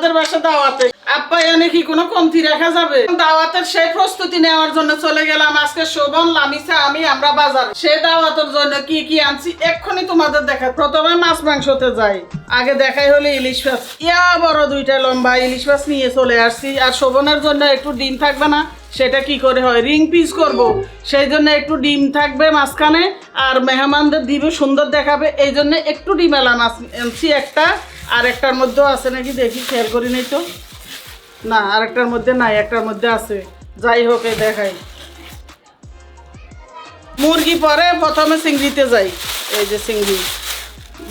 আমাদের বাসা দাওয়াতে। আপ্যায়নে কি কোনো কমতি রাখা যাবে? দাওয়াতের সেই প্রস্তুতি নেওয়ার জন্য চলে গেলাম আজকে শোভন, লামিসা, আমি, আমরা বাজার। সেই দাওয়াতের জন্য কি কি আনছি এক্ষুনি তোমাদের দেখা। প্রথমে মাছ মাংসতে যাই। আগে দেখাই হলে ইলিশ মাছ। ইয়া বড় দুইটা লম্বা ইলিশ মাছ নিয়ে চলে আসছি। আর শোভনের জন্য একটু ডিম থাকবে না, সেটা কি করে হয়? রিং পিস করব। সেই জন্য একটু ডিম থাকবে মাঝখানে, আর মেহমানদের দিবে সুন্দর দেখাবে। এই জন্য একটু ডিম এলাম আনছি একটা। আর একটার মধ্যেও আছে নাকি? দেখি খেয়াল করি নাই তো। না, আরেকটার মধ্যে নাই, একটার মধ্যে আছে। যাই হোক দেখাই। মুরগি পরে প্রথমে চিংড়িতে যাই। এই যে চিংড়ি।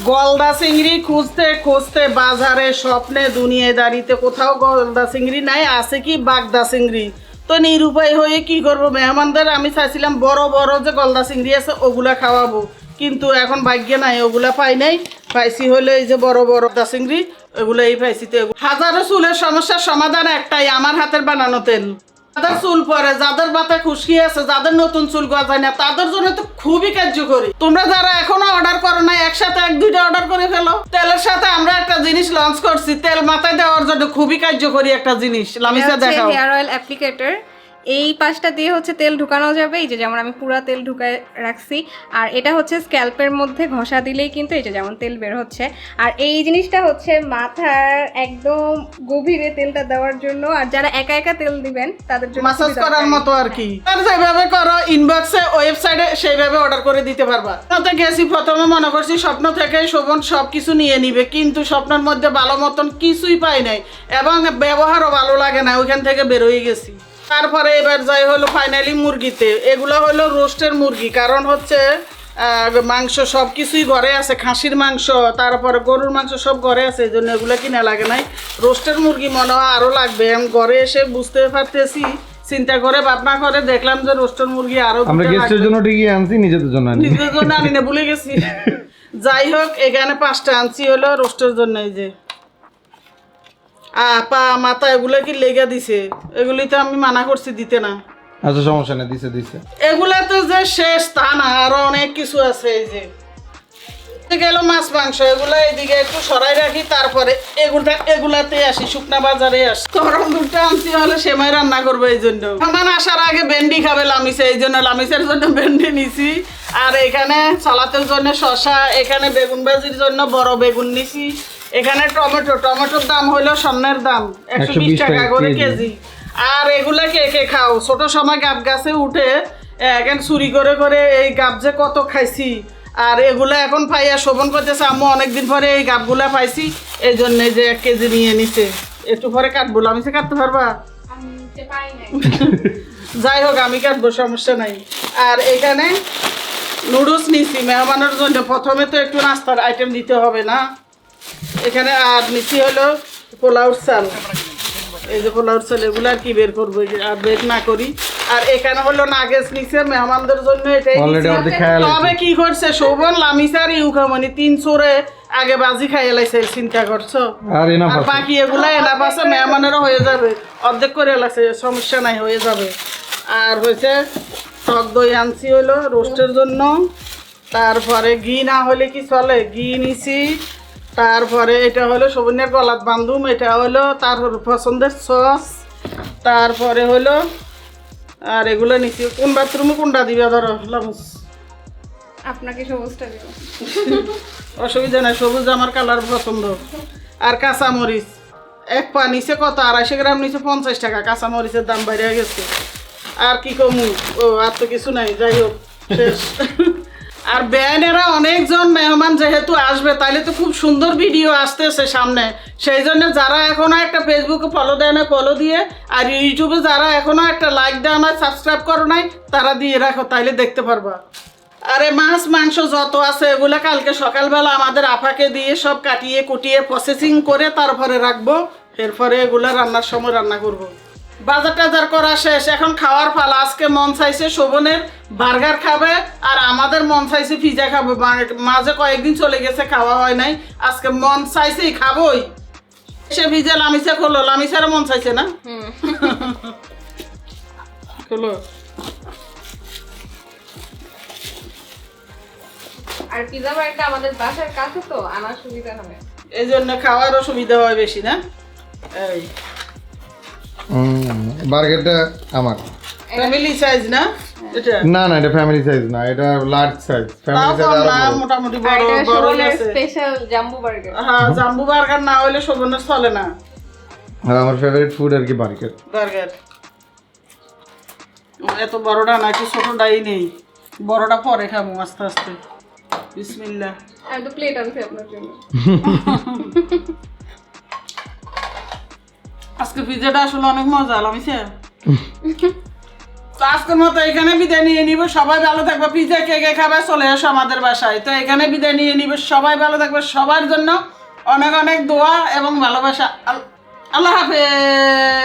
গলদা চিংড়ি খুঁজতে খুঁজতে বাজারে স্বপ্নে দুনিয়ায় দাঁড়িতে কোথাও গলদা চিংড়ি নাই, আছে কি বাগদা চিংড়ি? তো নিরুপায় হয়ে কি করব? মেহমানদের আমি চাইছিলাম বড় বড় যে গলদা চিংড়ি আছে, ওগুলা খাওয়াবো। কিন্তু এখন ভাগ্যে নাই, ওগুলা পাই নাই। পাইছি হলে এই যে বড় বড় দা চিংড়ি ওগুলো এই পাইছি তো হাজারো চুলের সমস্যার সমাধান একটাই আমার হাতের বানানো তেল। যাদের চুল পরে যাদের মাথায় খুশকি আছে যাদের নতুন চুল গজায় না তাদের জন্য তো খুবই কার্যকরী। তোমরা যারা এখনও অর্ডার করো না একসাথে এক দুইটা অর্ডার করে ফেলো। তেলের সাথে আমরা একটা জিনিস লঞ্চ করছি তেল মাথায় দেওয়ার জন্য খুবই কার্যকরী একটা জিনিস। লামিসা দেখাও। হেয়ার অয়েল অ্যাপ্লিকেটর এই পাশটা দিয়ে হচ্ছে তেল ঢুকানো যাবে এই যে যেমন আমি পুরা তেল ঢুকায় রাখছি। আর এটা হচ্ছে স্ক্যাল্পের মধ্যে ঘষা দিলেই কিন্তু এই যে যেমন তেল বের হচ্ছে। আর এই জিনিসটা হচ্ছে মাথার একদম গভীরে তেলটা দেওয়ার জন্য আর যারা একা একা তেল দিবেন তাদের জন্য মাসাজ করার মতো আর কি। আর যেভাবে করো ইনবক্সে ওয়েবসাইটে সেইভাবে অর্ডার করে দিতে পারবা। তাতে গেছি প্রথমে মনে করছি স্বপ্ন থেকে শোভন সব কিছু নিয়ে নিবে কিন্তু স্বপ্নের মধ্যে ভালো মতন কিছুই পাই নাই এবং ব্যবহারও ভালো লাগে না ওইখান থেকে বেরোয় গেছি। তারপরে এবার যাই হলো ফাইনালি মুরগিতে। এগুলো হলো রোস্টের মুরগি কারণ হচ্ছে মাংস সব কিছুই ঘরে আছে খাসির মাংস তারপরে গরুর মাংস সব ঘরে আছে এই জন্য এগুলো কিনা লাগে নাই। রোস্টের মুরগি মনে হয় আরও লাগবে আমি ঘরে এসে বুঝতে পারতেছি চিন্তা করে ভাবনা করে দেখলাম যে রোস্টের মুরগি আরও আমরা গেস্টের জন্য ঠিকই আনছি নিজেদের জন্য আনি জন্য আনি না ভুলে গেছি। যাই হোক এখানে পাঁচটা আনছি হলো রোস্টের জন্য এই যে। পা মাথা এগুলো কি লেগে দিছে? এগুলি তো আমি মানা করছি দিতে না। আচ্ছা সমস্যা নেই দিছে দিছে। এগুলা তো যে শেষ তা না আরও অনেক কিছু আছে এই যে। গেল মাছ মাংস এগুলা এদিকে একটু সরাই রাখি তারপরে এগুলা এগুলাতে আসি শুকনা বাজারে আসি। গরম দুধটা আনছি হলে সেমাই রান্না করব এই জন্য। আমার আসার আগে ভেন্ডি খাবে লামিসে এই জন্য লামিসের জন্য ভেন্ডি নিছি। আর এখানে সালাতের জন্য শশা এখানে বেগুন ভাজির জন্য বড় বেগুন নিছি। এখানে টমেটো টমেটোর দাম হলো স্বর্ণের দাম একশো বিশ টাকা করে কেজি। আর এগুলা কে কে খাও? ছোট সময় গাব গাছে উঠে এখন চুরি করে করে এই গাব যে কত খাইছি আর এগুলা এখন পাইয়া শোভন করতেছে আম্মু অনেকদিন পরে এই গাবগুলা পাইছি এই জন্যে যে এক কেজি নিয়ে নিছে। একটু পরে কাটবো আমি সে কাটতে পারবা যাই হোক আমি কাটবো সমস্যা নাই। আর এখানে নুডলস নিছি মেহমানের জন্য। প্রথমে তো একটু নাস্তার আইটেম দিতে হবে না। এখানে আর নিচি হলো পোলাউর চাল। এই যে পোলাউর চাল এগুলো আর কি বের করব আর বের না করি। আর এখানে হলো নাগেস নিচে মেহমানদের জন্য এটাই। তবে কি করছে শোভন লামিসার ইউকামনি তিন চোরে আগে বাজি খাইয়ে লাইছে চিন্তা করছ? আর বাকি এগুলা এলাপ আছে মেহমানেরও হয়ে যাবে। অর্ধেক করে এলাছে সমস্যা নাই হয়ে যাবে। আর হয়েছে টক দই আনছি হলো রোস্টের জন্য। তারপরে ঘি না হলে কি চলে? ঘি নিছি তারপরে এটা হলো সবুনের গলাত বান্ধুম এটা হলো তার পছন্দের সস। তারপরে হলো আর এগুলো নিছি কোন বাথরুমে কোনটা দিবে ধরো লামুস আপনাকে সবুজটা দিব। অসুবিধা নাই সবুজ আমার কালার পছন্দ। আর কাঁচা মরিচ এক পা নিচে কত? আড়াইশো গ্রাম নিচে পঞ্চাশ টাকা কাঁচা মরিচের দাম বাইরে গেছে। আর কি কমু? ও আর তো কিছু নাই যাই হোক শেষ। আর ব্যানেরা অনেকজন মেহমান যেহেতু আসবে তাহলে তো খুব সুন্দর ভিডিও আসতেছে সামনে। সেই জন্য যারা এখনও একটা ফেসবুকে ফলো দেয় না ফলো দিয়ে, আর ইউটিউবে যারা এখনও একটা লাইক দেয় না সাবস্ক্রাইব করো নাই, তারা দিয়ে রাখো, তাইলে দেখতে পারবা। আরে মাছ, মাংস যত আছে, এগুলো কালকে সকালবেলা আমাদের আফাকে দিয়ে সব কাটিয়ে, কুটিয়ে প্রসেসিং করে তারপরে রাখব। এরপরে এগুলো রান্নার সময় রান্না করব। বাজার টাজার করা শেষ। এখন খাওয়ার পালা আজকে মন চাইছে শোভনের বার্গার খাবে আর আমাদের মন চাইছে পিজা খাবে। মা- মাঝে কয়েকদিন চলে গেছে খাওয়া হয় নাই। আজকে মন চাইছেই খাবোই। সে ভিজে লামিসা খোলো। লামিসারও মন চাইছে না? খোলো। আর পিজা বার্গারটা আমাদের বাসার কাছে তো আনার সুবিধা হবে। এই জন্য খাওয়ার অসুবিধা হয় বেশি না? এই। বার্গারটা আমার। ফ্যামিলি সাইজ না? এটা? না না এটা ফ্যামিলি সাইজ না এটা লার্জ সাইজ ফ্যামিলি সাইজ না আরও বড়। মোটামুটি বড় বড় আছে। স্পেশাল জাম্বু বার্গার। হ্যাঁ জাম্বু বার্গার না হইলে শোভনের চলে না। আর আমার ফেভারিট ফুড আর কি বার্গার। বার্গার। এত বড়টা নাকি ছোটটাই নেই। বড়টা পরে খাব আস্তে আস্তে। বিসমিল্লাহ। আমি তো প্লেট আনছি আপনার জন্য। আজকে পিজাটা আসলে অনেক মজা আলামিছে তো আজকের মতো এখানে বিদায় নিয়ে নিব। সবাই ভালো থাকবে। পিজা কে কে খাবে চলে আসো আমাদের বাসায়। তো এখানে বিদায় নিয়ে নিব। সবাই ভালো থাকবে সবার জন্য। অনেক অনেক দোয়া এবং ভালোবাসা। আল- আল্লাহ হাফেজ।